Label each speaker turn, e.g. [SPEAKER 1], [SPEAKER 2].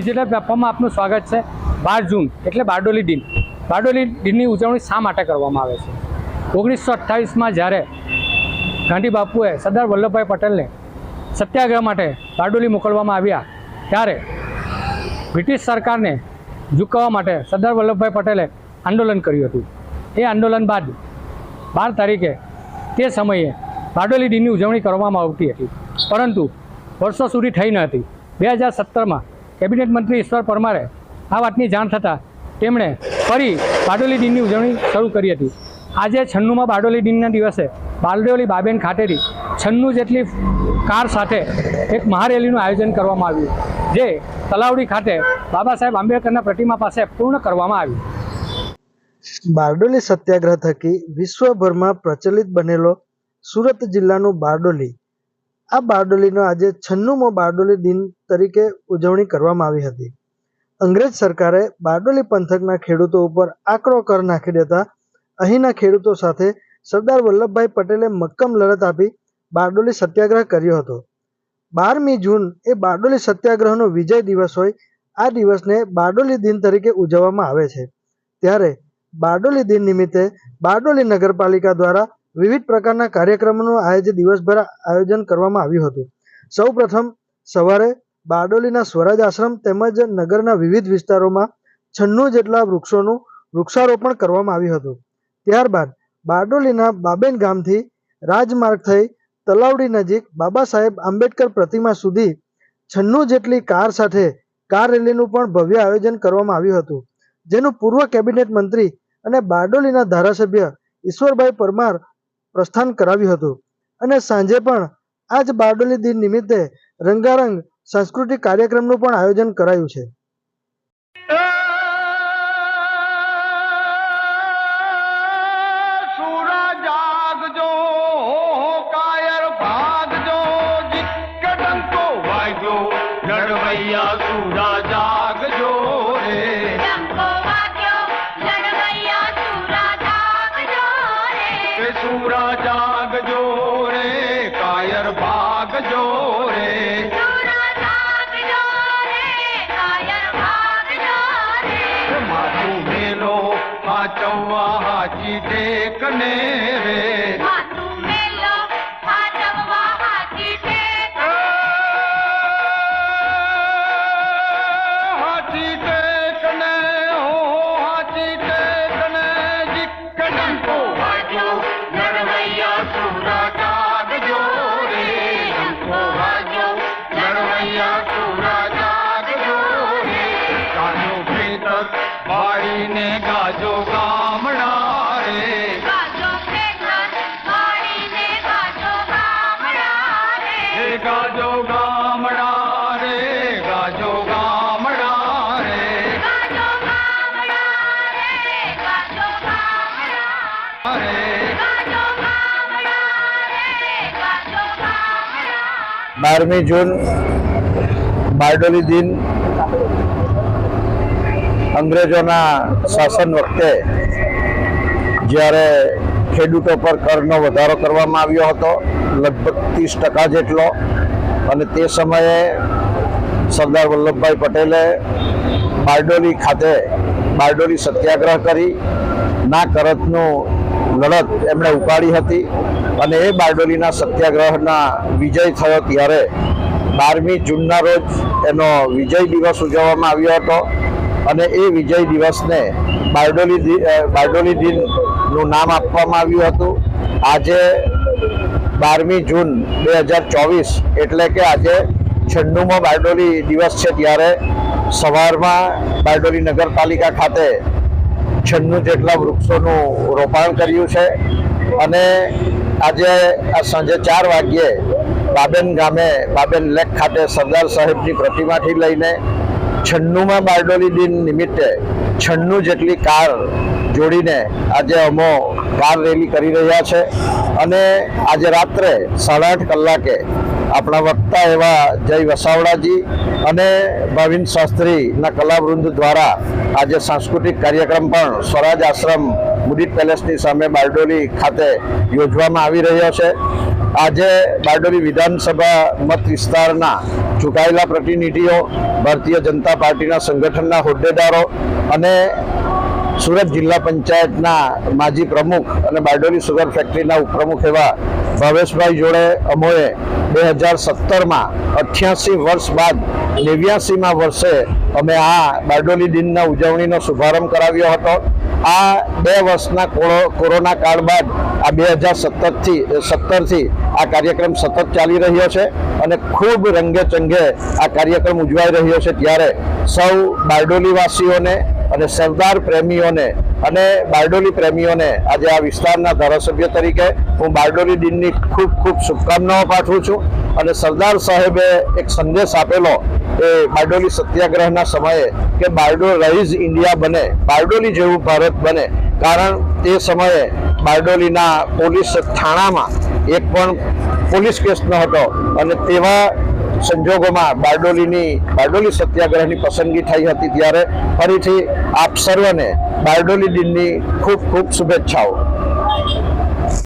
[SPEAKER 1] Digital પ્લેટફોર્મમાં આપનું સ્વાગત છે. બાર જૂન, એટલે બારડોલી દિન. બારડોલી દિનની ઉજવણી શા માટે કરવામાં આવે છે? ઓગણીસો અઠ્ઠાવીસમાં જ્યારે ગાંધી બાપુએ સરદાર વલ્લભભાઈ પટેલને સત્યાગ્રહ માટે બારડોલી મોકલવામાં આવ્યા, ત્યારે બ્રિટિશ સરકારને ઝુકાવવા માટે સરદાર વલ્લભભાઈ પટેલે આંદોલન કર્યું હતું. એ આંદોલન બાદ બાર તારીખે તે સમયે બારડોલી દિનની ઉજવણી કરવામાં આવતી હતી. પરંતુ વર્ષો સુધી થઈ ન હતી. બે હજાર સત્તરમાં કેબિનેટ મંત્રી ઈશ્વર પરમારે આ વાતની જાણ થતાં તેમણે ફરી બારડોલી દિનની ઉજવણી શરૂ કરી હતી. આજે છન્નુમાં બારડોલી દિનના દિવસે બારડોલી બાબેન ખાતેથી છન્નું જેટલી કાર સાથે એક મહારેલીનું આયોજન કરવામાં આવ્યું, જે તલાવડી ખાતે બાબા સાહેબ આંબેડકરના પ્રતિમા પાસે પૂર્ણ કરવામાં આવ્યું.
[SPEAKER 2] બારડોલી સત્યાગ્રહ થકી વિશ્વભરમાં પ્રચલિત બનેલો સુરત જિલ્લાનું બારડોલી આ બારડોલીનો આજે છન્નુમો બારડોલી દિન તરીકે ઉજવણી કરવામાં આવી હતી. અંગ્રેજ સરકારે બારડોલી પંથકના ખેડૂતો ઉપર આકરો કર નાખી દેતા અહીંના ખેડૂતો સાથે સરદાર વલ્લભભાઈ પટેલે મક્કમ લડત આપી બારડોલી સત્યાગ્રહ કર્યો હતો. બારમી જૂન એ બારડોલી સત્યાગ્રહનો વિજય દિવસ હોય, આ દિવસને બારડોલી દિન તરીકે ઉજવવામાં આવે છે. ત્યારે બારડોલી દિન નિમિત્તે બારડોલી નગરપાલિકા દ્વારા વિવિધ પ્રકારના કાર્યક્રમોનું આજે દિવસભર આયોજન કરવામાં આવ્યું હતું. સૌ પ્રથમ સવારે બારડોલીના સ્વરાજ આશ્રમ તેમજ નગરના વિવિધ વિસ્તારોમાં છન્નું જેટલા વૃક્ષોનું વૃક્ષારોપણ કરવામાં આવ્યું હતું. ત્યારબાદ બારડોલીના બાબેન ગામથી રાજમાર્ગ થઈ તલાવડી નજીક બાબા સાહેબ આંબેડકર પ્રતિમા સુધી છન્નું જેટલી કાર સાથે કાર રેલીનું પણ ભવ્ય આયોજન કરવામાં આવ્યું હતું. જેનું પૂર્વ કેબિનેટ મંત્રી અને બારડોલીના ધારાસભ્ય ઈશ્વરભાઈ પરમાર પ્રસ્થાન કરાવ્યું હતું. અને સાંજે પણ આજ બારડોલી દિન નિમિત્તે રંગારંગ સાંસ્કૃતિક કાર્યક્રમનું પણ આયોજન કરાયું છે.
[SPEAKER 3] સુરા જાગજો સુરા જાગજો રે ગાજો
[SPEAKER 2] બારમી જૂન બારડોલી દિન અંગ્રેજોના શાસન વખતે જ્યારે ખેડૂતો પર કરનો વધારો કરવામાં આવ્યો હતો લગભગ ત્રીસ ટકા જેટલો. અને તે સમયે સરદાર વલ્લભભાઈ પટેલે બારડોલી ખાતે બારડોલી સત્યાગ્રહ કરી, ના કરતનું લડત એમણે ઉપાડી હતી. અને એ બારડોલીના સત્યાગ્રહના વિજય થયો ત્યારે બારમી જૂનના રોજ એનો વિજય દિવસ ઉજવવામાં આવ્યો હતો. અને એ વિજય દિવસને બારડોલી બારડોલી દિનનું નામ આપવામાં આવ્યું હતું. આજે બારમી જૂન બે હજાર ચોવીસ, એટલે કે આજે છન્નુમો બારડોલી દિવસ છે ત્યારે સવારમાં બારડોલી નગરપાલિકા ખાતે છન્નું જેટલા વૃક્ષોનું રોપાણ કર્યું છે અને આજે આ સાંજે ચાર વાગ્યે બાબેન ગામે, બાબેન લેક ખાતે સરદાર સાહેબની પ્રતિમાથી લઈને છન્નુમાં બારડોલી દિન નિમિત્તે છન્નું જેટલી કાર જોડીને આજે અમો કાર રેલી કરી રહ્યા છે અને આજે રાત્રે સાડા આઠ કલાકે આપણા વક્તા એવા જય વસાવડાજી અને ભાવિન શાસ્ત્રીના કલાવૃંદ દ્વારા આજે સાંસ્કૃતિક કાર્યક્રમ પણ સ્વરાજ આશ્રમ મુદિત પેલેસની સામે બારડોલી ખાતે યોજવામાં આવી રહ્યો છે. આજે બારડોલી વિધાનસભા મત વિસ્તારના ચૂંટાયેલા પ્રતિનિધિઓ, ભારતીય જનતા પાર્ટીના સંગઠનના હોદ્દેદારો અને સુરત જિલ્લા પંચાયતના માજી પ્રમુખ અને બારડોલી સુગર ફેક્ટરીના ઉપપ્રમુખ એવા ભાવેશભાઈ જોડે અમોએ બે હજાર સત્તરમાં અઠ્યાસી વર્ષ બાદ નેવ્યાસીમાં વર્ષે અમે આ બારડોલી દિનના ઉજવણીનો શુભારંભ કરાવ્યો હતો. આ બે વર્ષના કોરોના કાળ બાદ આ બે હજાર સત્તરથી સત્તરથી આ કાર્યક્રમ સતત ચાલી રહ્યો છે અને ખૂબ રંગે ચંગે આ કાર્યક્રમ ઉજવાઈ રહ્યો છે ત્યારે સૌ બારડોલીવાસીઓને અને સરદાર પ્રેમીઓને અને બારડોલી પ્રેમીઓને આજે આ વિસ્તારના ધારાસભ્ય તરીકે હું બારડોલી દિનની ખૂબ ખૂબ શુભકામનાઓ પાઠવું છું અને સરદાર સાહેબે એક સંદેશ આપેલો એ બારડોલી સત્યાગ્રહના સમયે કે બારડોલ રહીઝ ઇન્ડિયા બને, બારડોલી જેવું ભારત બને. કારણ તે સમયે બારડોલીના પોલીસ થાણામાં એક પણ પોલીસ કેસ ન હતો અને તેવા સંજોગોમાં બારડોલીની, બારડોલી સત્યાગ્રહની પસંદગી થઈ હતી ત્યારે ફરીથી આપ સર્વને બારડોલી દિનની ખૂબ ખૂબ શુભેચ્છાઓ.